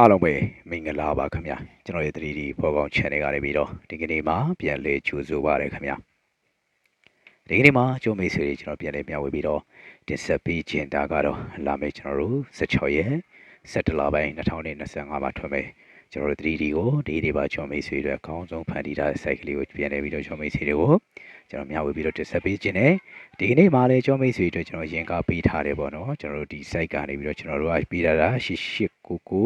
အားလုံးပဲမင်္ဂလာပါခင်ဗျာကျွန်တော်ရဲ့ 3D ပေါ်ပေါင်း channel ကနေပြီးတော့ဒီကနေ့မှာပြန်လဲကြိုဆိုပါရခင်ဗျာဒီကနေ့မှာကျုံမိတ်ဆွေတွေကျွန်တော်ပြန်လဲမျှဝေပြီးတော့တင်ဆက်ပေးခြင်းဒါကတော့လာမယ့်ကျွန်တော်တို့16ရက်17လပိုင်း2025မှာထွက်မယ်ကျွန်တော်တို့ 3D ကိုဒီဒီပါကျုံမိတ်ဆွေတွေအကောင်းဆုံးဖန်တီးထားတဲ့ site ကလေးကိုပြန်လဲပြီးတော့ကျုံမိတ်ဆွေတွေကိုကျွန်တော်မျှဝေပြီးတော့တင်ဆက်ပေးခြင်းနဲ့ဒီကနေ့မှာလည်းကျုံမိတ်ဆွေတွေကျွန်တော်ရင်ကားပေးထားတယ်ပေါ့နော်ကျွန်တော်တို့ဒီ site ကနေပြီးတော့ကျွန်တော်တို့ကပေးထားတာ8899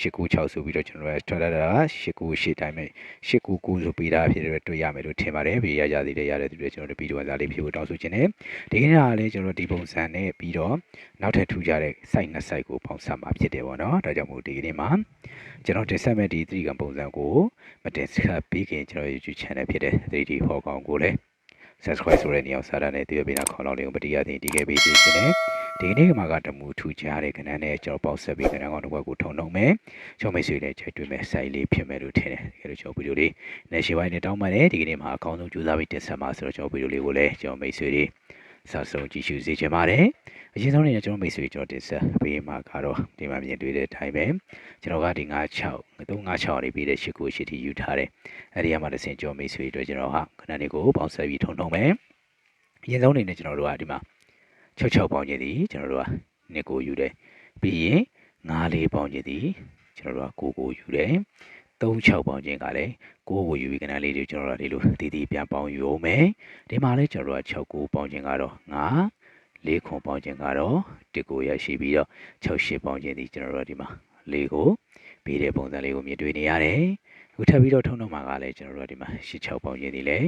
896ဆိုပြီးတော့ကျွန်တော်တို့ထွက်လာတာ898တိုင်းမဲ့899ဆိုပေးတာဖြစ်တဲ့တွေ့ရမယ်လို့ထင်ပါတယ်ပြီးရကြသေးတယ်ရတဲ့သူတွေကျွန်တော်တို့ဗီဒီယိုစာလေးဖြစ်ဖို့တောင်းဆိုခြင်းနဲ့ဒီကနေ့ကလည်းကျွန်တော်တို့ဒီပုံစံနဲ့ပြီးတော့နောက်ထပ်ထူကြတဲ့ site နှစ် site ကိုပေါင်းစပ်မှာဖြစ်တယ်ပေါ့နော်ဒါကြောင့်မို့ဒီကနေ့မှာကျွန်တော်တင်ဆက်မဲ့ဒီ3ကံပုံစံကိုမတင်ဆက်ပြီးခင်ကျွန်တော် YouTube channel ဖြစ်တဲ့ 3D ဟောကောင်ကိုလည်း subscribe ဆိုတဲ့နေရာစာတာနဲ့တည်ပြီးတော့ခေါင်းလောင်းလေးကိုမတရားသိတည်ခဲ့ပြီးသိခြင်းနဲ့ဒီနေ့မှာကတမူထူကြတဲ့ကဏ္ဍနဲ့ကျွန်တော်ပေါက်ဆက်ပြီးကဏ္ဍကောင်တစ်ခွက်ကိုထုံလုံးမယ်ကျွန်တော်မိတ်ဆွေတွေချိန်တွေ့မယ်စိုက်လေးဖြစ်မယ်လို့ထင်တယ်ဒီလိုကျွန်တော်ဗီဒီယိုလေးနေရှိပိုင်းနဲ့တောင်းပန်တယ်ဒီကနေ့မှာအကောင်းဆုံးကြိုးစားပြီးတင်ဆက်မှာဆိုတော့ကျွန်တော်ဗီဒီယိုလေးကိုလည်းကျွန်တော်မိတ်ဆွေတွေ စာဆုံးကြည့်ရှုစေချင်ပါတယ်အရင်ဆုံးနေကျွန်တော်မိတ်ဆွေကျွန်တော်တင်ဆက်ပေးမှာကတော့ဒီမှာမြင်တွေ့တဲ့အတိုင်းပဲကျွန်တော်ကဒီ96 396နေပြီးတဲ့ရှစ်ကိုရှစ်တီယူထားတယ်အဲ့ဒီကမှတစ်ဆင့်ကျွန်တော်မိတ်ဆွေတွေကျွန်တော်ဟာခဏလေးကိုပေါက်ဆက်ပြီးထုံထုံမယ်အရင်ဆုံးနေနဲ့ကျွန်တော်တို့ကဒီမှာ66ပေါင်းခြင်းဒီကျွန်တော်တို့ကနှစ်ကိုယူတယ်ပြီးရင်94ပေါင်းခြင်းဒီကျွန်တော်တို့က9ကိုယူတယ် 36ပေါင်းခြင်းကလည်း9ကိုယူပြီးခဏလေးတွေကျွန်တော်တို့ဒီလိုတည်တည်ပြန်ပေါင်းယူအောင်မယ်ဒီမှာလည်းကျွန်တော်တို့က69ပေါင်းခြင်းကတော့9လေးခွန်ပေါင်းခြင်းကတော့1ကိုရရှိပြီးတော့68ပေါင်းခြင်းဒီကျွန်တော်တို့ဒီမှာ၄ကိုပြီးတဲ့ပုံစံလေးကိုမြင်တွေ့နေရတယ်အခုထပ်ပြီးတော့ထုံတော့မှာကလည်းကျွန်တော်တို့ဒီမှာ86ပေါင်းခြင်းဒီလေ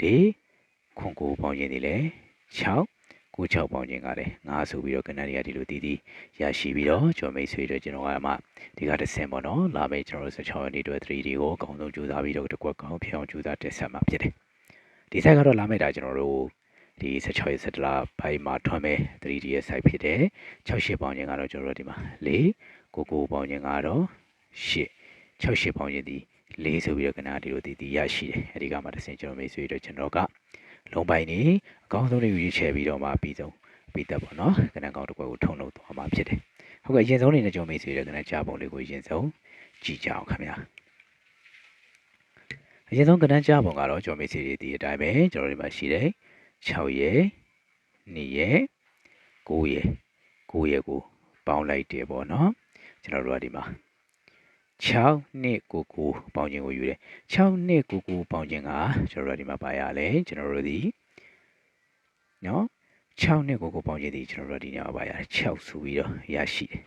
၄ခွန်9ပေါင်းခြင်းဒီလေ6 96ပေါင်းခြင်းကလည်းငါဆိုပြီးတော့ကနန်ရီယာဒီလိုတည်တည်ရရှိပြီးတော့ကျော်မိတ်ဆွေတို့ကျွန်တော်ကမှဒီကတစ်ဆင့်ပေါ့နော်လာမယ့်ကျွန်တော်တို့16ရက်နေ့အတွက် 3D ကိုအကောင်းဆုံးကြိုးစားပြီးတော့တကွက်ကောင်းဖြစ်အောင်ကြိုးစားတက်ဆက်မှာဖြစ်တယ်ဒီ site ကတော့လာမယ့်ဒါကျွန်တော်တို့ဒီ16ရက်17လပိုင်းမှာထွန်မဲ့ 3D ရဲ့ site ဖြစ်တယ်68ပေါင်းခြင်းကတော့ကျွန်တော်တို့ဒီမှာ4 99ပေါင်းခြင်းကတော့8 68ပေါင်းခြင်းဒီ၄ဆိုပြီးတော့ကနန်ဒီလိုတည်တည်ရရှိတယ်အဲဒီကမှတစ်ဆင့်ကျွန်တော်မိတ်ဆွေတို့ကျွန်တော်က လုံးပိုင်းနေအကောင်းဆုံးလေးကိုရွေးချယ်ပြီးတော့မှပြီးဆုံးပြီးသက်ပေါ့နော်ကဏ္ဍကောင်းတစ်ခွက်ကိုထုံလုပ်သွားမှာဖြစ်တယ်ဟုတ်ကဲ့အရင်ဆုံးနေနဲ့ကျွန်တော်မိတ်ဆွေတွေကဏ္ဍကြားပုံလေးကိုအရင်ဆုံးကြည့်ကြအောင်ခင်ဗျာအရင်ဆုံးကဏ္ဍကြားပုံကတော့ကျွန်တော်မိတ်ဆွေတွေဒီအတိုင်းပဲကျွန်တော်တို့ဒီမှာရှိတယ်6ရက်2ရက်9ရက်9ရက်ကိုပေါင်းလိုက်တယ်ပေါ့နော်ကျွန်တော်တို့ကဒီမှာ 6နှစ်ကိုကိုပေါင်းခြင်းကိုယူတယ်6နှစ်ကိုကိုပေါင်းခြင်းကကျွန်တော်တို့ဒီမှာပါရလဲကျွန်တော်တို့ဒီနော်6နှစ်ကိုကိုပေါင်းခြင်းဒီကျွန်တော်တို့ဒီညမှာပါရတယ်6ဆိုပြီးတော့ရရှိတယ်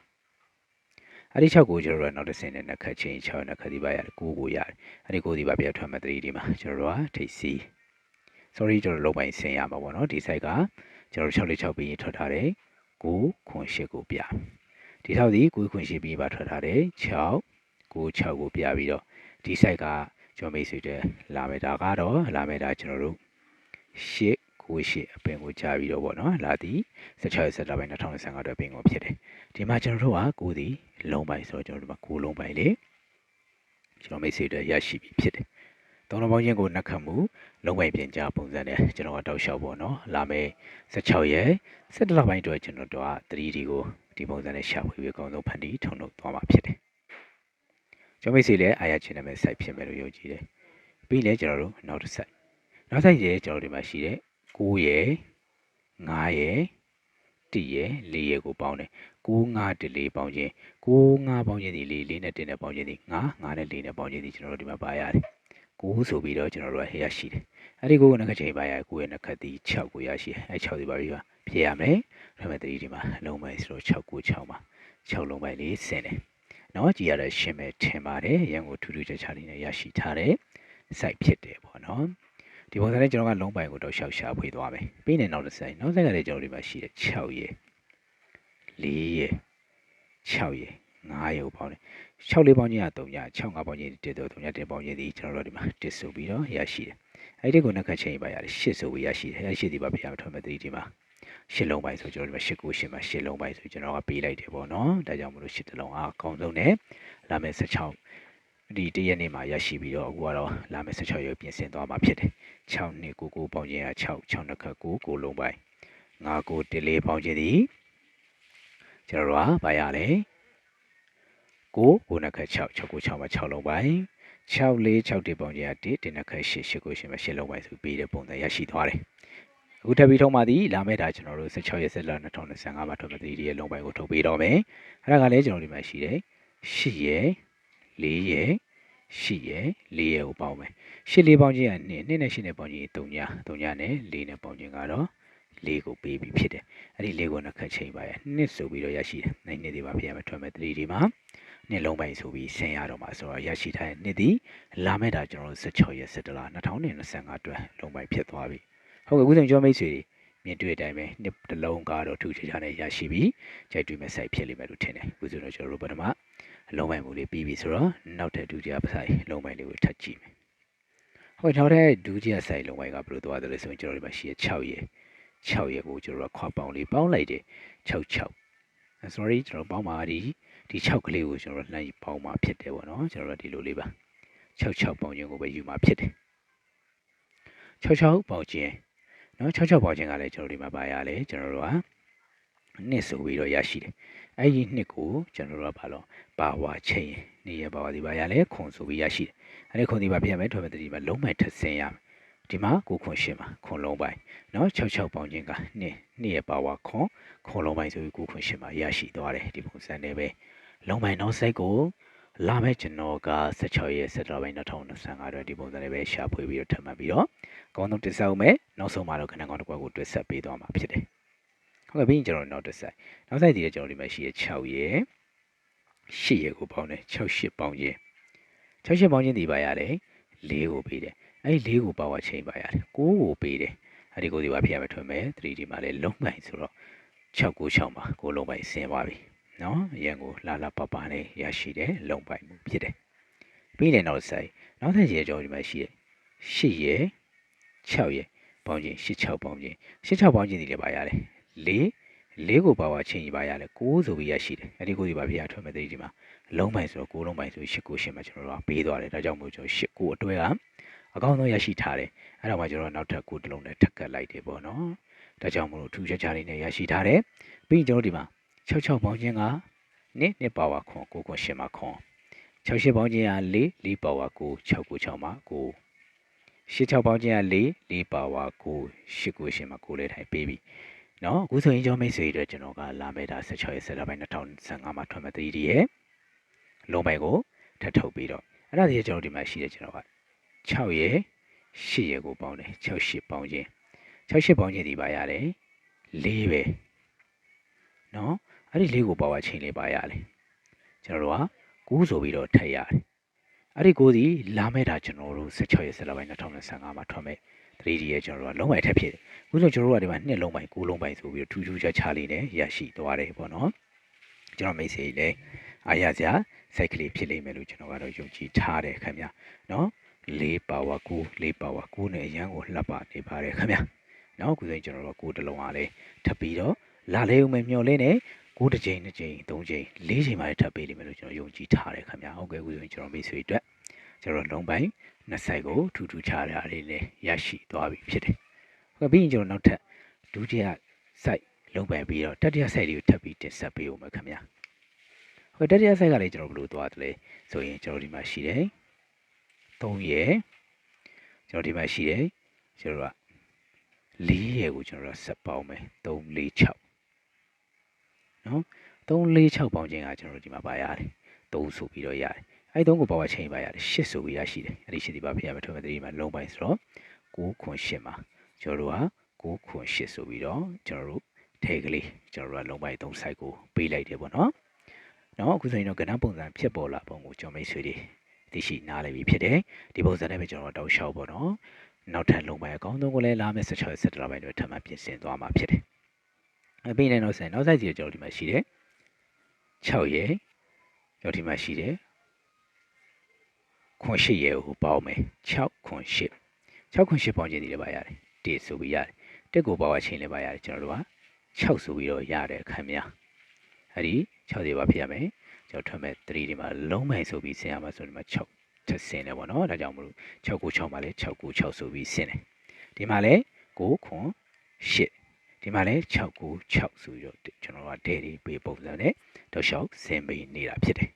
အဲ့ဒီ6ကိုကျွန်တော်တို့နောက်တစ်ဆင့်နဲ့နှစ်ခတ်ချင်း6နှစ်ခတ်ဒီပါရတယ်9ကိုရတယ်အဲ့ဒီ9ဒီပါပြထွက်မှ3ဒီမှာကျွန်တော်တို့ကထိတ်စီ sorry ကျွန်တော်လုံးပိုင်းဆင်ရမှာပေါ့နော်ဒီ site ကကျွန်တော်6လေး6ပြီးထွက်ထားတယ်9ခွန်8ကိုပြဒီထောက်ဒီ9ခွန်8ပြီးပါထွက်ထားတယ်6 96ကိုပြပြီးတော့ဒီ site ကကျွန်တော်မိတ်ဆွေတွေလာမယ်ဒါကတော့လာမယ်ဒါကျွန်တော်တို့ရှစ်ကိုရှစ်အပင်ကိုကြာပြီးတော့ဗောနော်လာသည်16ရက်ပိုင်း2025အတွက်ပင်ကိုဖြစ်တယ်ဒီမှာကျွန်တော်တို့ကကိုသည်လုံးပိုင်းဆိုတော့ကျွန်တော်တို့မှာကိုလုံးပိုင်းလေကျွန်တော်မိတ်ဆွေတွေရရှိပြီဖြစ်တယ်သုံးလုံးပေါင်းချင်းကိုနှက်ခတ်မှုလုံးပိုင်းပြင်ကြပုံစံနဲ့ကျွန်တော်ကတောက်လျှောက်ပေါ့နော်လာမယ်16ရက်17လပိုင်းအတွက်ကျွန်တော်တို့က 3D ကိုဒီပုံစံနဲ့ရှာဖွေပြီးအကောင်းဆုံးဖန်တီးထုံလုပ်သွားမှာဖြစ်တယ် ကျွန်တော်မိတ်ဆွေလည်းအားရချင်တဲ့မဲ့ site ဖြစ်မယ်လို့ယုံကြည်တယ်ပြီးလည်းကျွန်တော်တို့နောက်တစ် site နောက် site ရဲ့ကျွန်တော်ဒီမှာရှိတဲ့9ရယ်9ရယ်1ရယ်4ရယ်ကိုပေါင်းတယ်9 5 1 4ပေါင်းခြင်း9 5ပေါင်းခြင်းဒီ4 4နဲ့1နဲ့ပေါင်းခြင်းဒီ9 9နဲ့4နဲ့ပေါင်းခြင်းဒီကျွန်တော်တို့ဒီမှာပါရတယ်9ဆိုပြီးတော့ကျွန်တော်တို့ရရှိတယ်အဲ့ဒီ9ကိုနှစ်ခါချိန်ပါရ9ရဲ့နှစ်ခါဒီ6ကိုရရှိတယ်အဲ့6ဒီပါပြီးပါဖြည့်ရမယ်ဒါပေမဲ့3ဒီမှာလုံးပိုင်းဆိုတော့6 9 6မှာ6လုံးပိုင်းလေးဆင်းတယ် နော်ကြည်ရတဲ့ရှင်းမဲ့ထင်ပါတယ်ရန်ကိုထူးထူးခြားခြားလေးနဲ့ရရှိထားတဲ့ site ဖြစ်တယ်ပေါ့နော်ဒီပုံစံနဲ့ကျွန်တော်ကလုံးပိုင်ကိုတော့ရှောက်ရှာဖွေသွားမယ်ပြီးနေနောက်တစ်ဆိုင်နောက်ဆိုင်ကလည်းကျွန်တော်ဒီမှာရှိတဲ့6ရက်4ရက်6ရက်9ရက်ကိုပေါင်းတယ်6လေးပေါင်းချင်းက3ည6 5ပေါင်းချင်း1တော့3ည1ပေါင်းချင်းဒီကျွန်တော်တို့ဒီမှာ1ဆိုပြီးတော့ရရှိတယ်အဲ့ဒီကိုနှစ်ခါချိန်ပါရတယ်8ဆိုပြီးရရှိတယ်အဲ့8ဒီပါပြရမထွက်မဲ့ဒီမှာ ရှစ်လုံးပိုင်းဆိုကျွန်တော်ဒီမှာရှစ်ကိုရှစ်မှာရှစ်လုံးပိုင်းဆိုကျွန်တော်ကပေးလိုက်တယ်ပေါ့နော်ဒါကြောင့်မလို့ရှစ်တလုံးအားအကောင်းဆုံးနဲ့လာမယ့်16ဒီတရက်နေ့မှာရရှိပြီးတော့အခုကတော့လာမယ့်16ရက်ပြင်ဆင်သွားမှာဖြစ်တယ်6နှစ်ကိုကိုပေါင်းခြင်းက6 6နှစ်ခတ်ကိုကိုလုံးပိုင်း9ကိုတလေးပေါင်းခြင်းသည်ကျွန်တော်တို့ကဗာရလဲ9ကိုကိုနှစ်ခက်6 6ကို6မှာ6လုံးပိုင်း6လေး6တိပုံချင်းက1တင်နှစ်ခက်8 8ကိုရှင်မှာ8လုံးပိုင်းဆိုပြီးတဲ့ပုံစံရရှိသွားတယ် အခုထပ်ပြီးထုံးပါသည်လာမယ့်ဒါကျွန်တော်တို့16ရက်ဆက်လ2025မှာထုတ်မဲ့3ရဲ့လုံးပိုင်းကိုထုတ်ပေးတော့မယ်အဲ့ဒါကလည်းကျွန်တော်ဒီမှာရှိတယ်8ရက်4ရက်8ရက်4ရက်ကိုပေါင်းမယ်8လေးပေါင်းချင်းက2 2နဲ့8နဲ့ပေါင်းချင်း3ည3ညနဲ့4နဲ့ပေါင်းချင်းကတော့လေးကိုပေးပြီးဖြစ်တယ်။အဲ့ဒီလေးကိုနှစ်ခက်ချိန်ပါရနှစ်ဆိုပြီးတော့ရရှိတယ်။နိုင်နှစ်ဒီမှာဖြစ်ရမယ်ထွက်မဲ့3ဒီမှာနှစ်လုံးပိုင်းဆိုပြီးဆင်ရတော့မှာဆိုတော့ရရှိထားတဲ့နှစ်ဒီလာမဲ့တာကျွန်တော်တို့16ရက်17လ2025အတွက်လုံးပိုင်းဖြစ်သွားပြီ။ ဟုတ်ကဲ့အခုဆိုကျွန်တော်မိတ်ဆွေတွေမြင်တွေ့တဲ့အတိုင်းပဲနှစ်တစ်လုံးကတော့ထူးခြားခြားနဲ့ရရှိပြီးကြိုက်တွေ့မဲ့ site ဖြစ်လိမ့်မယ်လို့ထင်တယ်။အခုဆိုတော့ကျွန်တော်တို့ပထမလုံးပိုင်းမူလေးပြီးပြီဆိုတော့နောက်ထပ်ဒုတိယ site လုံးပိုင်းလေးကိုထပ်ကြည့်မယ်။ဟုတ်နောက်ထပ်ဒုတိယ site လုံးပိုင်းကဘယ်လိုသွားတယ်လဲဆိုရင်ကျွန်တော်တို့မှာရှိရ6ရက်6ရက်ကိုကျွန်တော်တို့ခွာပေါင်းလေးပေါင်းလိုက်တယ်66 sorry ကျွန်တော်ပေါင်းပါဒီဒီ6ကလေးကိုကျွန်တော်တို့လှမ်းပေါင်းมาဖြစ်တယ်ပေါ့နော်ကျွန်တော်တို့ဒီလိုလေးပါ66ပေါင်းခြင်းကိုပဲယူมาဖြစ်တယ်66ပေါင်းခြင်း နော်66ပေါင်းခြင်းကလည်းကျွန်တော်ဒီမှာပါရလဲကျွန်တော်တို့ကနှစ်ဆိုပြီးတော့ရရှိတယ်အဲ့ဒီနှစ်ကိုကျွန်တော်တို့ကဘာလို့ပါဝါချိန်နေရပါဝါဒီပါရလဲခွန်ဆိုပြီးရရှိတယ်အဲ့ဒီခွန်ဒီပါပြရမယ်ထွေမဲ့တတိမှာလုံးမဲ့ထဆင်းရမယ်ဒီမှာကိုခွန်ရှင်းမှာခွန်လုံးပိုင်းเนาะ66ပေါင်းခြင်းကနှစ်နှစ်ရဲ့ပါဝါခွန်ခွန်လုံးပိုင်းဆိုပြီးကိုခွန်ရှင်းမှာရရှိသွားတယ်ဒီပုံစံနဲ့ပဲလုံးပိုင်းနောက်စိတ်ကိုလာမဲ့ကျွန်တော်က16ရက်17လပိုင်း2025အတွက်ဒီပုံစံနဲ့ပဲရှာဖွေပြီးတော့ထပ်မှတ်ပြီးတော့ အကောင်းဆုံးတင်ဆက်အောင်မယ်နောက်ဆုံးမှာတော့ခဏကောင်းတစ်ခွက်ကိုတွက်ဆက်ပေးသွားမှာဖြစ်တယ်ဟုတ်ကဲ့ပြီးရင်ကျွန်တော်နောက်တစ်ဆိုင်နောက်ဆိုင်ဒီလည်းကျွန်တော်ဒီမှာရှိရ6ရက်8ရက်ကိုပေါင်းတယ်68ပေါင်းခြင်း68ပေါင်းခြင်းဒီပါရတယ်4ကိုပေးတယ်အဲ့ဒီ၄ကိုပါဝါချိန်ပါရတယ်9ကိုပေးတယ်အဲ့ဒီကိုဒီပါဖြစ်ရမယ်ထွင်မယ် 3D မှာလည်းလုံးပိုင်ဆိုတော့696မှာကိုလုံးပိုင်ဆင်းသွားပြီနော်အရင်ကိုလာလာပပနဲ့ရရှိတယ်လုံးပိုင်မှုဖြစ်တယ်ပြီးတယ်နောက်ဆိုင်နောက်ထပ်ရေကြောဒီမှာရှိတယ်8ရယ် 6ရယ်ပေါင်းခြင်း86ပေါင်းခြင်း86ပေါင်းခြင်းဒီလည်းပါရတယ်4လေးကိုပါဝါချင်းကြီးပါရလဲ6ဆိုပြီးရရှိတယ်အဲ့ဒီကိုဒီပါပြရထွက်မဲ့ဒီမှာလုံးပိုင်ဆိုတော့6လုံးပိုင်ဆို8ကို8မှာကျွန်တော်တို့ကပေးသွားတယ်ဒါကြောင့်မို့ကျွန်တော်8ကိုအတွဲကအကောင်းဆုံးရရှိထားတယ်အဲ့ဒါမှကျွန်တော်နောက်ထပ်ကိုတစ်လုံးနဲ့ထပ်ကတ်လိုက်တယ်ပေါ့နော်ဒါကြောင့်မလို့ထူးခြားခြားလေးနဲ့ရရှိထားတယ်ပြီးရင်ကျွန်တော်ဒီမှာ66ပေါင်းခြင်းကနှစ်နှစ်ပါဝါခွန်9ခွန်10မှာခွန်68ပေါင်းခြင်းက4 4ပါဝါ9 6ကို6မှာ9 86ပေါင်းချင်းက4 4ပါဝါ9 8ကိုရှင်မှာကိုလေးထိုင်ပေးပြီနော်အခုဆိုရင်ကျောင်းမိတ်ဆွေတွေကျွန်တော်ကလာမယ့်ဒါ16ရက်17ပိုင်း2025မှာထွက်မဲ့ 3D ရဲ့လုံးပိုင်ကိုထပ်ထုတ်ပြီးတော့အဲ့ဒါဒီကျွန်တော်ဒီမှာရှိတယ်ကျွန်တော်က6ရက်8ရက်ကိုပေါင်းတယ်6 8ပေါင်းချင်း6 8ပေါင်းချင်းဒီပါရတယ်4ပဲနော်အဲ့ဒီ4ကိုပါဝါချင်းလေးပါရတယ်ကျွန်တော်တို့က9ဆိုပြီးတော့ထည့်ရတယ် အဲ့ဒီ9ဒီလာမဲ့တာကျွန်တော်တို့16ရက်ဆက်လာပိုင်း2025မှာထွက်မဲ့ 3D ရဲ့ကျွန်တော်တို့ကလုံးဝထက်ဖြစ်တယ်အခုဆိုကျွန်တော်တို့ကဒီမှာနှစ်လုံးပိုင်း9လုံးပိုင်းဆိုပြီးတော့ထူးထူးခြားခြားလေးနဲ့ရရှိသွားတယ်ပေါ့နော်ကျွန်တော်မိတ်ဆွေလည်းအားရစရာစိုက်ကလေးဖြစ်လိမ့်မယ်လို့ကျွန်တော်ကတော့ယုံကြည်ထားတယ်ခင်ဗျာနော်4ပါဝါ9 4ပါဝါ9နဲ့အရန်ကိုလှပ်ပါနေပါတယ်ခင်ဗျာနောက်ခုစိကျွန်တော်တို့ကိုတလုံးအားလေးထပ်ပြီးတော့လာလေးဦးမယ်မျော်လင့်နေ 9တစ်ချိန်2ချိန်3ချိန်4ချိန်မှထပ်ပေးလိမ့်မယ်လို့ကျွန်တော်ယုံကြည်ထားတယ်ခင်ဗျာဟုတ်ကဲ့ခုဆိုကျွန်တော်မိတ်ဆွေအတွက်ကျွန်တော်လုံးပိုင်းနှစ်ဆိုင်ကိုထူထူခြားခြားလေးနဲ့ရရှိသွားပြီဖြစ်တယ်ဟုတ်ကဲ့ပြီးရင်ကျွန်တော်နောက်ထပ်ဒုတိယဆိုင်လုံးပန်ပြီးတော့တတိယဆိုင်လေးကိုထပ်ပြီးတင်ဆက်ပေးဦးမယ်ခင်ဗျာဟိုတတိယဆိုင်ကလည်းကျွန်တော်ဘယ်လိုသွားသလဲဆိုရင်ကျွန်တော်ဒီမှာရှိတယ်3ရယ်ကျွန်တော်ဒီမှာရှိတယ်ကျွန်တော်က4ရယ်ကိုကျွန်တော်ဆက်ပေါင်းမယ်3 4 6 နော်3 4 6ပေါင်းခြင်းကကျွန်တော်ဒီမှာပါရတယ်3ဆိုပြီးတော့ရတယ်အဲ့ဒီ3ကိုပါဝါချိန်ပါရတယ်8ဆိုပြီးရရှိတယ်အဲ့ဒီ8ဒီပါဖြစ်ရမယ်ထွန်းမယ်ဒီမှာလုံးပိုင်းဆိုတော့9ခွန်8မှာကျွန်တော်တို့က9ခွန်8ဆိုပြီးတော့ကျွန်တော်တို့ထဲကလေးကျွန်တော်တို့ကလုံးပိုင်း3 site ကိုပေးလိုက်တယ်ပေါ့နော်နော်အခုဆိုရင်တော့ကဏ္ဍပုံစံဖြစ်ပေါ်လာပုံကိုကျွန်တော်မိတ်ဆွေတွေသိရှိနားလည်ပြီးဖြစ်တယ်ဒီပုံစံနဲ့ပဲကျွန်တော်တောက်လျှောက်ပေါ့နော်နောက်ထပ်လုံးပိုင်းအကောင်းဆုံးကိုလည်းလာမယ့်16 17လပိုင်းတွေထပ်မံပြင်ဆင်သွားမှာဖြစ်တယ်အ ပြီးနဲ့နောက်ဆက်နောက်ဆက်စီကျွန်တော်ဒီမှာရှိတယ်6ရယ်ကျွန်တော်ဒီမှာရှိတယ်ခွန်8ရယ်ကိုပေါင်းမယ်6ခွန်8 6ခွန်8ပေါင်းခြင်းဒီလည်းပါရတယ်1ဆိုပြီးရတယ်တက်ကိုပေါင်းချင်းလည်းပါရတယ်ကျွန်တော်တို့က6ဆိုပြီးတော့ရတယ်ခံများအဲ့ဒီ6တွေပါဖြစ်ရမယ်ကျွန်တော်ထွက်မဲ့3ဒီမှာလုံးမိုင်ဆိုပြီးဆင်ရမှာဆိုဒီမှာ6ထပ်ဆင်တယ်ပေါ့နော်ဒါကြောင့်မလို့6ကို6မှာလဲ6ကို6ဆိုပြီးဆင်တယ်ဒီမှာလဲ9ခွန်8 ဒီမှာလဲ6ကို6ဆိုပြီးတော့ကျွန်တော်ကဒဲတွေပေးပုံစံနဲ့တော့ရှောက်ဆင်ပေးနေတာဖြစ်တယ်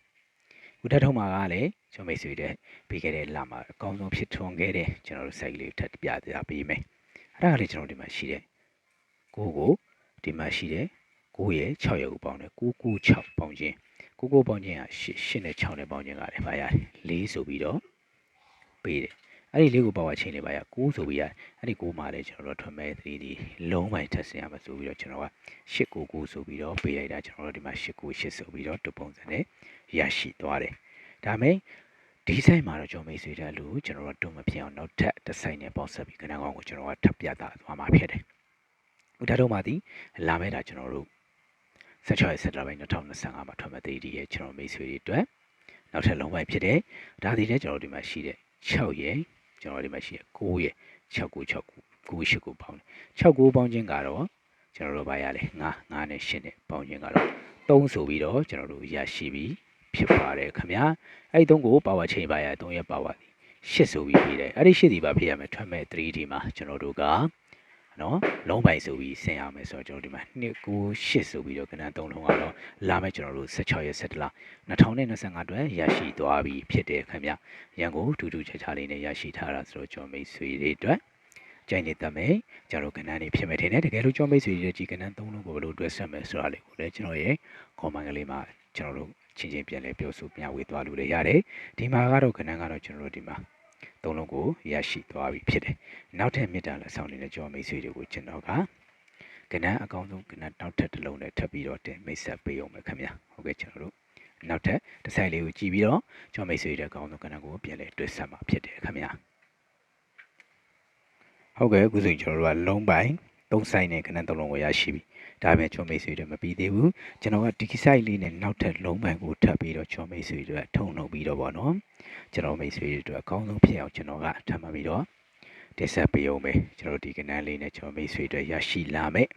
ဦးထက်ထုံးမှာကလည်းကျွန်တော်မိတ်ဆွေတဲ့ပြီးခဲ့တဲ့လမှာအကောင်းဆုံးဖြစ်ထွန်းခဲ့တဲ့ကျွန်တော်တို့ site လေးထပ်ပြပြပေးမယ်အဲ့ဒါကလေးကျွန်တော်ဒီမှာရှိတဲ့ကိုကိုဒီမှာရှိတဲ့9ရဲ့6ရဲ့ကိုပေါင်းတယ်996ပေါင်းခြင်း9ပေါင်းခြင်းက8 8နဲ့6နဲ့ပေါင်းခြင်းကလည်းပါရတယ်4ဆိုပြီးတော့ပေးတယ် အဲ့ဒီလေးကိုပေါက်ဝချင်းလေးပါရ9ဆိုပြီးရအဲ့ဒီ9မှာလည်းကျွန်တော်တို့ထွက်မဲ့3ဒီလုံးပိုင်းထပ်ဆင်ရမှာဆိုပြီးတော့ကျွန်တော်က899ဆိုပြီးတော့ပေးလိုက်တာကျွန်တော်တို့ဒီမှာ898ဆိုပြီးတော့တူပုံစံနဲ့ရရှိသွားတယ်ဒါမဲ့ဒီဆိုင်မှာတော့ကျွန်တော်မိတ်ဆွေတဲ့လူကျွန်တော်တို့တုံမဖြစ်အောင်နောက်ထပ်တစ်ဆိုင်နဲ့ပေါက်ဆက်ပြီးကဏ္ဍကောင်းကိုကျွန်တော်ကထပ်ပြတာသွားမှာဖြစ်တယ်ဥဒါတော့မှဒီလာမဲ့တာကျွန်တော်တို့16ရက်စက်တာပိုင်း2025မှာထွက်မဲ့3ဒီရဲ့ကျွန်တော်မိတ်ဆွေတွေအတွက်နောက်ထပ်လုံးပိုင်းဖြစ်တယ်ဒါဒီလည်းကျွန်တော်တို့ဒီမှာရှိတဲ့6ရဲ့ကျွ န်တော်ဒီမှာရှိရ9ရဲ့6969 98ပေါင်း69ပေါင်းခြင်းကတော့ကျွန်တော်တို့ဘာရလဲ9 9နဲ့10နဲ့ပေါင်းခြင်းကတော့3ဆိုပြီးတော့ကျွန်တော်တို့ရရှိပြီးဖြစ်ပါတယ်ခင်ဗျာအဲ့ဒီ3ကိုပါဝါချိန်ပါရ3ရဲ့ပါဝါဒီ8ဆိုပြီးပြီးတယ်အဲ့ဒီ8ဒီပါဖြစ်ရမယ်ထွက်မဲ့ 3D မှာကျွန်တော်တို့က နော်လုံးပိုင်ဆိုပြီးဆင်ရမယ်ဆိုတော့ကျွန်တော်ဒီမှာ2 9 8ဆိုပြီးတော့ကဏ္ဍ3လုံးကတော့လာမဲ့ကျွန်တော်တို့16ရက်17လ2025အတွက်ရရှိသွားပြီဖြစ်တယ်ခင်ဗျရန်ကုန်ထူးထူးခြားခြားလေးနဲ့ရရှိထားတာဆိုတော့ကျွန်တော်မိတ်ဆွေတွေအတွက်ကြိုင်နေတတ်မယ်ကျွန်တော်ကဏ္ဍလေးဖြစ်မယ်ထင်တယ်တကယ်လို့ကျွန်တော်မိတ်ဆွေတွေဒီကဏ္ဍ3လုံးကိုဘယ်လိုတွဲဆက်မယ်ဆိုတာလေးကိုလည်းကျွန်တော်ရဲ့ comment ကလေးမှာကျွန်တော်တို့ချင်းချင်းပြန်လဲပြောဆိုမျှဝေသွားလို့လည်းရတယ်ဒီမှာကတော့ကဏ္ဍကတော့ကျွန်တော်တို့ဒီမှာ သုံးလုံးကိုရရှိသွားပြီဖြစ်တယ်နောက်ထပ်မေတ္တာလက်ဆောင်နေတဲ့ကျွန်တော်မိတ်ဆွေတွေကိုကျွန်တော်ကကဏ္ဍအကောင်းဆုံးကဏ္ဍနောက်ထပ်တစ်လုံးနဲ့ထပ်ပြီးတော့တင်မိတ်ဆက်ပေးအောင်မယ်ခင်ဗျာဟုတ်ကဲ့ကျွန်တော်တို့နောက်ထပ်တစ်ဆိုင်လေးကိုကြည့်ပြီးတော့ကျွန်တော်မိတ်ဆွေတွေအကောင်းဆုံးကဏ္ဍကိုပြန်လဲတွေ့ဆက်မှာဖြစ်တယ်ခင်ဗျာဟုတ်ကဲ့အခုဆိုရင်ကျွန်တော်တို့ကလုံးပိုင်း သုံးဆိုင်နဲ့ကဏ္ဍသုံးလုံးကိုရရှိပြီဒါပေမဲ့ချောမိတ်ဆွေတွေမပြီးသေးဘူးကျွန်တော်ကဒီကိဆိုင်လေးနဲ့နောက်ထပ်လုံးပန်ကိုထပ်ပြီးတော့ချောမိတ်ဆွေတွေထုံလုပ်ပြီးတော့ဗောနော်ကျွန်တော်မိတ်ဆွေတွေအတွက်အကောင်းဆုံးဖြစ်အောင်ကျွန်တော်ကထပ်မှပြီးတော့တင်ဆက်ပေးအောင်ပဲကျွန်တော်ဒီကဏ္ဍလေးနဲ့ချောမိတ်ဆွေတွေရရှိလာမယ်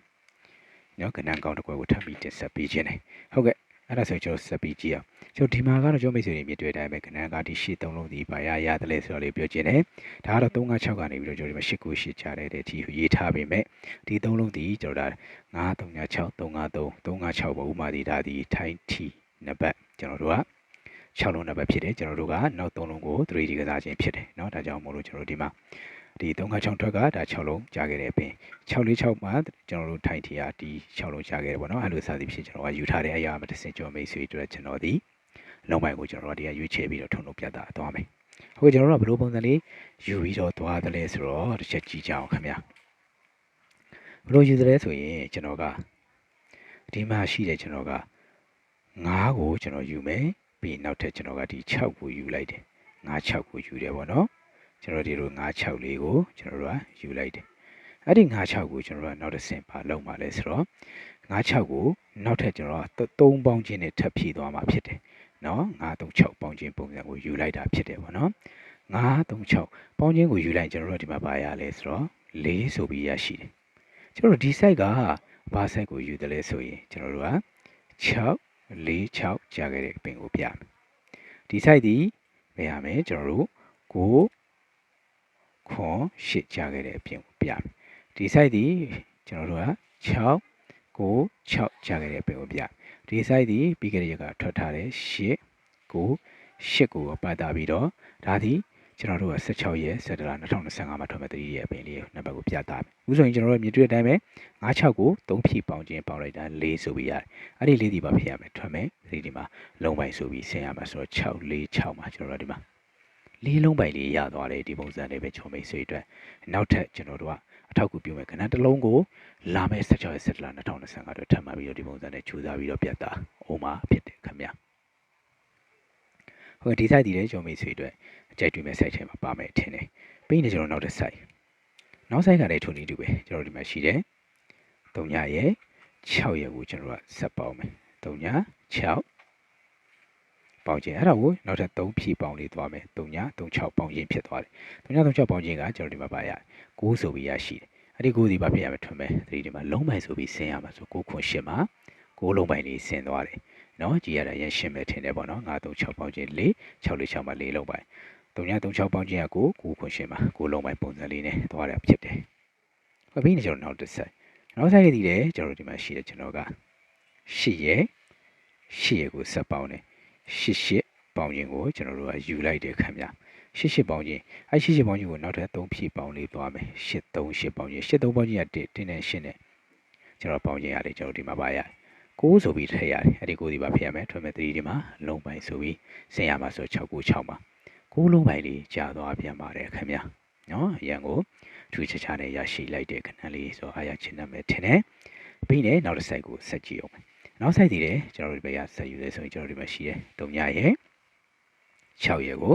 နော်ကဏ္ဍကောင်းတစ်ခွက်ကိုထပ်ပြီးတင်ဆက်ပေးခြင်းတယ်ဟုတ်ကဲ့ အဲ့ဒါဆိုကျွန်တော်ဆက်ပြီးကြည့်အောင်ကျွန်တော်ဒီမှာကတော့ကျွန်တော်မိတ်ဆွေတွေမြင်တွေ့တိုင်းပဲခဏကဒီရှေ့သုံးလုံးဒီပါရရတယ်လေဆိုတော့လေးပြောချင်တယ်ဒါကတော့356ကနေပြီးတော့ကျွန်တော်ဒီမှာ898ချတဲ့တဲ့အထိရေးထားပေမဲ့ဒီသုံးလုံးဒီကျွန်တော်ဒါ9363 353 356ပေါ့ဥမာဒီဒါဒီထိုင်းထီနံပါတ်ကျွန်တော်တို့က6လုံးနံပါတ်ဖြစ်တယ်ကျွန်တော်တို့ကနောက်3လုံးကို 3D ကစားခြင်းဖြစ်တယ်เนาะဒါကြောင့်မို့လို့ကျွန်တော်ဒီမှာ ဒီ356ထွက်ကဒါ6လုံးကြာခဲ့တဲ့အပြင်646မှာကျွန်တော်တို့ထိုင်ထီကဒီ6လုံးကြာခဲ့တယ်ပေါ့နော်အဲ့လိုစသည်ဖြစ်ကျွန်တော်ကယူထားတဲ့အရာမှာတစ်စင်ကျော်မိတ်ဆွေတို့ကျွန်တော်ဒီလုံးပိုင်းကိုကျွန်တော်တို့ဒီကရွေးချယ်ပြီးတော့ထုံလို့ပြသသွားမယ်ဟုတ်ကဲ့ကျွန်တော်တို့ကဘယ်လိုပုံစံလေးယူပြီးတော့သွားသလဲဆိုတော့တစ်ချက်ကြည့်ကြအောင်ခင်ဗျာဘယ်လိုယူသလဲဆိုရင်ကျွန်တော်ကဒီမှာရှိတဲ့ကျွန်တော်က9ကိုကျွန်တော်ယူမယ်ပြီးနောက်ထပ်ကျွန်တော်ကဒီ6ကိုယူလိုက်တယ်9 6ကိုယူတယ်ပေါ့နော် ကျွန်တော်ဒီလို96လေးကိုကျွန်တော်တို့ကယူလိုက်တယ်အဲ့ဒီ96ကိုကျွန်တော်တို့ကနောက်တစ်ဆင့်ပါလုံးပါလဲဆိုတော့96ကိုနောက်ထပ်ကျွန်တော်က3ပေါင်းချင်းနဲ့ထပ်ဖြည့်သွားမှာဖြစ်တယ်နော်936ပေါင်းချင်းပုံစံကိုယူလိုက်တာဖြစ်တယ်ပေါ့နော်936ပေါင်းချင်းကိုယူလိုက်ကျွန်တော်တို့ဒီမှာပါရလဲဆိုတော့4ဆိုပြီးရရှိတယ်ကျွန်တော်တို့ဒီ site ကဘာ site ကိုယူတယ်လဲဆိုရင်ကျွန်တော်တို့က6 4 6ကြာခဲ့တဲ့ပင်ကိုပြမယ်ဒီ site ဒီမရမယ်ကျွန်တော်တို့9 ခွန်ရှစ်ကြာခဲ့တဲ့အပြင်ကိုပြမယ်ဒီ site ဒီကျွန်တော်တို့က6 9 6ကြာခဲ့တဲ့အပြင်ကိုပြဒီ site ဒီပြီးခဲ့တဲ့ရက်ကထွက်ထားတဲ့8 9 8ကိုပတ်တာပြီးတော့ဒါဒီကျွန်တော်တို့က16ရက်17လ2025မှာထွက်မဲ့တတိယအပင်လေးနံပါတ်ကိုပြတာမယ်။ဥဆိုရင်ကျွန်တော်တို့မြင်တွေ့တဲ့အတိုင်းပဲ96ကို3ဖြည့်ပေါင်းခြင်းပေါင်းလိုက်တာ4ဆိုပြီးရတယ်။အဲ့ဒီ4ဒီပါဖြစ်ရမယ်ထွက်မယ်ဒီဒီမှာလုံးပိုင်ဆိုပြီးဆင်ရမှာဆိုတော့6 4 6မှာကျွန်တော်တို့ဒီမှာ လေးလုံးပိုင်လေးရသွားတယ်ဒီပုံစံလေးပဲချုံမိတ်ဆွေအတွက်နောက်ထပ်ကျွန်တော်တို့ကအထောက်အကူပြုမဲ့ခဏတစ်လုံးကိုလာမဲ့16ရက်17လ2025အတွက်ထပ်မှတ်ပြီးတော့ဒီပုံစံနဲ့ခြူစားပြီးတော့ပြတ်တာအိုမာဖြစ်တယ်ခင်ဗျာဟုတ်ဒီ site ဒီလည်းချုံမိတ်ဆွေအတွက်အကြိုက်တွေ့မဲ့ site ထဲမှာပါမယ်ထင်တယ်ပြီးရင်ကျွန်တော်နောက်တစ် site နောက် site ကလည်းထိုနည်းတူပဲကျွန်တော်ဒီမှာရှိတယ်3ညရဲ့6ရက်ကိုကျွန်တော်ကဆက်ပေါင်းမယ်3ည6 ပေါင်းခြင်းအဲ့ဒါကိုနောက်ထပ်3ဖြည့်ပေါင်းလေးသွားမယ်3ည36ပေါင်းခြင်းဖြစ်သွားတယ်3ည36ပေါင်းခြင်းကကျွန်တော်ဒီမှာပါရတယ်9ဆိုပြီးရရှိတယ်အဲ့ဒီ9ဒီပါဖြစ်ရမယ်ထွန်းမယ်ဒီဒီမှာလုံးပိုင်ဆိုပြီးဆင်းရမှာဆို9ခွန်8မှာ9လုံးပိုင်လေးဆင်းသွားတယ်နော်ကြည်ရတာရရှင်းမယ်ထင်တယ်ပေါ့နော်9 3 6ပေါင်းခြင်း4 6 4 6မှာ4လုံးပိုင်3ည36ပေါင်းခြင်းက9 9ခွန်8မှာ9လုံးပိုင်ပုံစံလေးနဲ့သွားရဖြစ်တယ်။ပြီးနေကျွန်တော်နောက်တစ်ဆက်နောက်ဆက်ရည်တည်တယ်ကျွန်တော်ဒီမှာရှိတယ်ကျွန်တော်က8ရဲ့8ရဲ့ကိုဆက်ပေါင်းတယ် 88ပေါင်းခြင်းကိုကျွန်တော်တို့ကယူလိုက်တယ်ခင်ဗျရှစ်ရှစ်ပေါင်းခြင်းအဲရှစ်ရှစ်ပေါင်းခြင်းကိုနောက်ထပ်3ဖြည့်ပေါင်းလေးသွားမယ်ရှစ်3ရှစ်ပေါင်းခြင်းရှစ်3ပေါင်းခြင်းက1 1နဲ့8နဲ့ကျွန်တော်ပေါင်းခြင်းရတယ်ကျွန်တော်ဒီမှာပါရတယ်6ဆိုပြီးထည့်ရတယ်အဲ့ဒီ6ဒီပါဖြစ်ရမယ်ထွက်မဲ့3ဒီမှာလုံးပိုင်းဆိုပြီးဆင်ရမှာဆို6 9 6မှာ6လုံးပိုင်းလေးကြာသွားပြန်ပါတယ်ခင်ဗျနော်အရန်ကိုထူးခြားခြားနဲ့ရရှိလိုက်တဲ့ခဏလေးဆိုအားရချင်တယ်မယ်ထင်တယ်ပြီးနေနောက်တစ် site ကိုဆက်ကြည့်အောင် နောက် site ဒီတယ်ကျွန်တော်တို့ဒီဘက်ကဆက်ယူလဲဆိုရင်ကျွန်တော်ဒီမှာရှိတယ်3ညရဲ့6ရက်ကို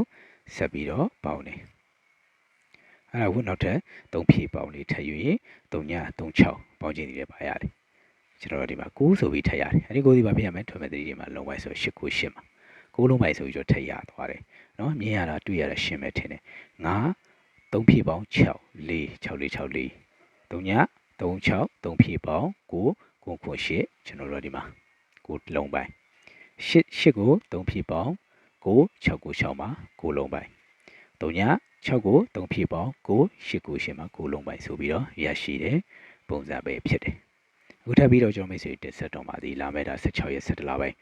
ဆက်ပြီးတော့ပေါင်းတယ်အဲ့ဒါကိုနောက်ထပ်3ဖြည့်ပေါင်းလေးထပ်ယူရင်3ည36ပေါင်းခြင်းဒီလည်းပါရတယ်ကျွန်တော်တို့ဒီမှာ9ဆိုပြီးထပ်ရတယ်အဲ့ဒီ9ဒီပါပြရမယ်ထွေမဲ့တတိဒီမှာလုံးဝဆို8 9 8မှာ9လုံးပိုင်ဆိုပြီးတော့ထပ်ရသွားတယ်နော်မြင်ရတာတွေ့ရတာရှင်းမဲ့ထင်တယ်ငါ3ဖြည့်ပေါင်း6 4 6 4 6 4 3ည36 3ဖြည့်ပေါင်း9 9 9 8ကျွန်တော်တို့ဒီမှာ9လုံးပိုင်8 8ကို3ဖြည့်ပေါင်း9 6 9 6မှာ9လုံးပိုင်3ည6ကို3ဖြည့်ပေါင်း9 8 9 8မှာ9လုံးပိုင်ဆိုပြီးတော့ရရှိတယ်ပုံစံပဲဖြစ်တယ်အခုထပ်ပြီးတော့ကျွန်တော်မိတ်ဆွေတင်ဆက်တော့ပါသည်လာမယ့်ဒါ16ရက်17လပိုင်း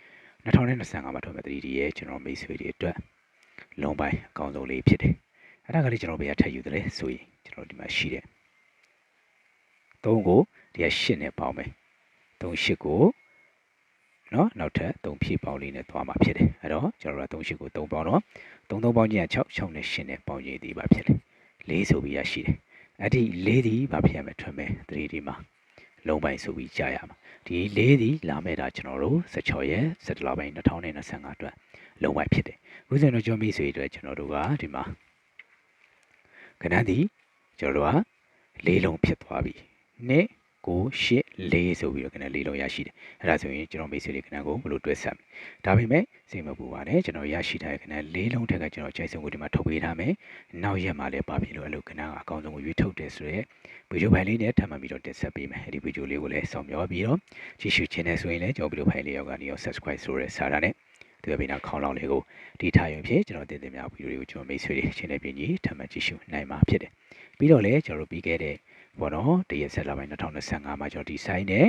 2025မှာထွက်မဲ့ 3D ရဲ့ကျွန်တော်မိတ်ဆွေတွေအတွက်လုံးပိုင်းအကောင်းဆုံးလေးဖြစ်တယ်အဲ့ဒါကလေးကျွန်တော်ဘေးကထပ်ယူတယ်ဆိုရင်ကျွန်တော်ဒီမှာရှိတယ်3ကိုဒီက8နဲ့ပေါင်းမယ် 3 8ကိုနော်နောက်ထပ်3ဖြည့်ပေါင်းလေးနဲ့သွားမှာဖြစ်တယ်အဲ့တော့ကျွန်တော်တို့က3 8ကို3ပေါင်းတော့3 3ပေါင်းချင်းက6 6နဲ့8နဲ့ပေါင်းချင်းဒီပါဖြစ်တယ်4ဆိုပြီးရရှိတယ်အဲ့ဒီ4ဒီဘာဖြစ်ရမလဲထွက်မယ် 3D မှာလုံးပိုင်းဆိုပြီးကြာရမှာဒီ၄ဒီလာမဲ့တာကျွန်တော်တို့16ရက်17လပိုင်း2025အတွက်လုံးပိုင်းဖြစ်တယ်အခုဆိုတော့ကျွန်တော်မိတ်ဆွေတွေကျွန်တော်တို့ကဒီမှာခဏဒီကျွန်တော်တို့ကလေးလုံးဖြစ်သွားပြီနှစ် 9 8 4ဆိုပြီးတော့ခဏလေးလုံးရရှိတယ်အဲ့ဒါဆိုရင်ကျွန်တော်မိတ်ဆွေတွေခဏကိုဘယ်လိုတွဲဆက်မလဲဒါပေမဲ့စိတ်မပူပါနဲ့ကျွန်တော်ရရှိထားတဲ့ခဏလေးလုံးထက်ကကျွန်တော်ကြိုက်ဆုံးကိုဒီမှာထုတ်ပေးထားမယ်နောက်ရက်မှာလည်းပါပြီလို့အဲ့လိုခဏကအကောင်းဆုံးကိုရွေးထုတ်တယ်ဆိုရဲဗီဒီယိုဖိုင်လေးနဲ့ထပ်မံပြီးတော့တင်ဆက်ပေးမယ်အဲ့ဒီဗီဒီယိုလေးကိုလည်းစောင့်မျှော်ပြီးတော့ကြည့်ရှုခြင်းနဲ့ဆိုရင်လည်းကျွန်တော်ဗီဒီယိုဖိုင်လေးရောက်ကနေရော subscribe ဆိုရဲစာတာနဲ့ ဒီဗီဒီယိုခေါင်းလောင်းလေးကိုဒီထားရုံဖြစ်ကျွန်တော်တင်တင်များဗီဒီယိုလေးကိုကျွန်တော်မိတ်ဆွေတွေချင်းနဲ့ပြင်ကြီးထပ်မံကြည့်ရှုနိုင်မှာဖြစ်တယ်ပြီးတော့လည်းကျွန်တော်တို့ပြီးခဲ့တဲ့ဘောနော်တရက်ဆက်လာပိုင်း2025မှာကျွန်တော်ဒီ site နဲ့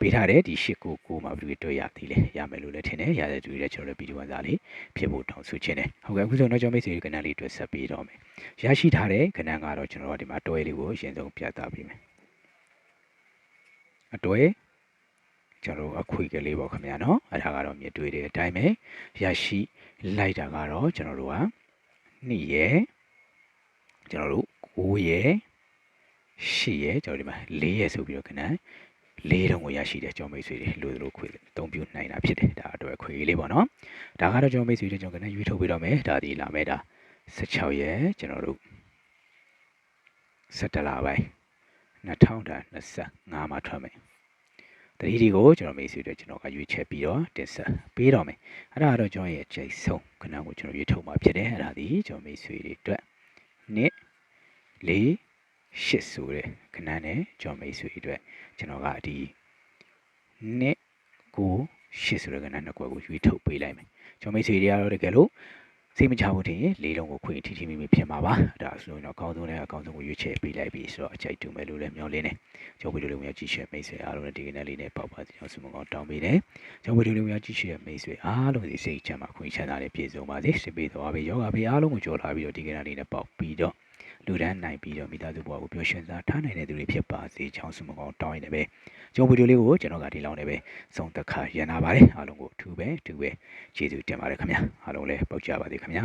ပေးထားတဲ့ဒီ899မှာဗီဒီယိုတွေ့ရသေးတယ်ရမယ်လို့လည်းထင်တယ်ရတဲ့သူတွေလည်းကျွန်တော်တို့ဗီဒီယိုဝန်စားလေးဖြစ်ဖို့တောင်းဆိုချင်တယ်ဟုတ်ကဲ့အခုဆိုတော့ကျွန်တော်မိတ်ဆွေကဏ္ဍလေးတွေ့ဆက်ပေးတော့မယ်ရရှိထားတဲ့ကဏ္ဍကတော့ကျွန်တော်တို့ဒီမှာတွဲလေးကိုအရင်ဆုံးပြသပေးမယ်အတွဲ ကျွန်တော်အခွေကလေးပေါ့ခင်ဗျာနော်အဲ့ဒါကတော့မြင်တွေ့တဲ့အတိုင်းပဲရရှိလိုက်တာကတော့ကျွန်တော်တို့က2ရယ်ကျွန်တော်တို့9ရယ်10ရယ်ကျွန်တော်ဒီမှာ4ရယ်ဆိုပြီးတော့ခဏလေးတုံးကိုရရှိတဲ့ကြောင်မိတ်ဆွေတွေလိုလိုခွေအသုံးပြုနိုင်တာဖြစ်တယ်ဒါအတွက်ခွေလေးပေါ့နော်ဒါကတော့ကြောင်မိတ်ဆွေတွေကျွန်တော်ကရွေးထုတ်ပေးတော့မယ်ဒါဒီလာမယ်ဒါ16ရက်ကျွန်တော်တို့17လပိုင်း2025မှာထွက်မယ် တတိဒီကိုကျွန်တော်မိတ်ဆွေတွေကျွန်တော်ကရွေးချက်ပြီးတော့တင်ဆက်ပေးတော့မယ်အဲ့ဒါကတော့ကျွန်တော်ရဲ့အကျိတ်ဆုံးခဏကိုကျွန်တော်ရွေးထုတ်မှာဖြစ်တယ်အဲ့ဒါဒီကျွန်တော်မိတ်ဆွေတွေအတွက်နှစ်လေးရှစ်ဆိုတဲ့ခဏနဲ့ကျွန်တော်မိတ်ဆွေအတွက်ကျွန်တော်ကဒီနှစ်ကိုရှစ်ဆိုတဲ့ကဏ္ဍနှစ်ကွက်ကိုရွေးထုတ်ပေးလိုက်မယ်ကျွန်တော်မိတ်ဆွေတွေကတော့တကယ်လို့ စိတ်မချဘူးထင်ရင်လေးလုံးကိုခွင့်ထီထီမိမိဖြစ်မှာပါဒါဆိုရင်တော့အကောင်းဆုံးနဲ့အကောင်းဆုံးကိုရွေးချယ်ပေးလိုက်ပြီဆိုတော့အချိုက်တူမယ်လို့လည်းမျှော်လင့်နေကျွန်တော်ဗီဒီယိုလေးကိုကြည့်ရှုမိတ်ဆွေအားလုံးနဲ့ဒီကနေ့လေးနဲ့ပေါက်ပါစီအောင်ဆုမကောင်းတောင်းပေးတယ်ကျွန်တော်ဗီဒီယိုလေးကိုကြည့်ရှုမိတ်ဆွေအားလုံးဒီစိတ်ချမ်းသာခွင့်ချမ်းသာနဲ့ပြည့်စုံပါစေစိတ်ပေးတော်ပါယောဂဘေးအားလုံးကိုကြော်လာပြီးတော့ဒီကနေ့လေးနဲ့ပေါက်ပြီးတော့ လူဒန်းနိုင်ပြီးတော့မိသားစုဘဝကိုပျော်ရွှင်စွာထားနိုင်တဲ့သူတွေဖြစ်ပါစေချောင်းစုမကောင်းတောင်းရင်လည်းပဲကျွန်တော်ဗီဒီယိုလေးကိုကျွန်တော်ကဒီလောက်နဲ့ပဲဆုံးသက်ခါရန်နာပါတယ်အားလုံးကိုအထူးပဲအထူးပဲကျေးဇူးတင်ပါတယ်ခင်ဗျာအားလုံးလည်းပေါက်ကြပါစေခင်ဗျာ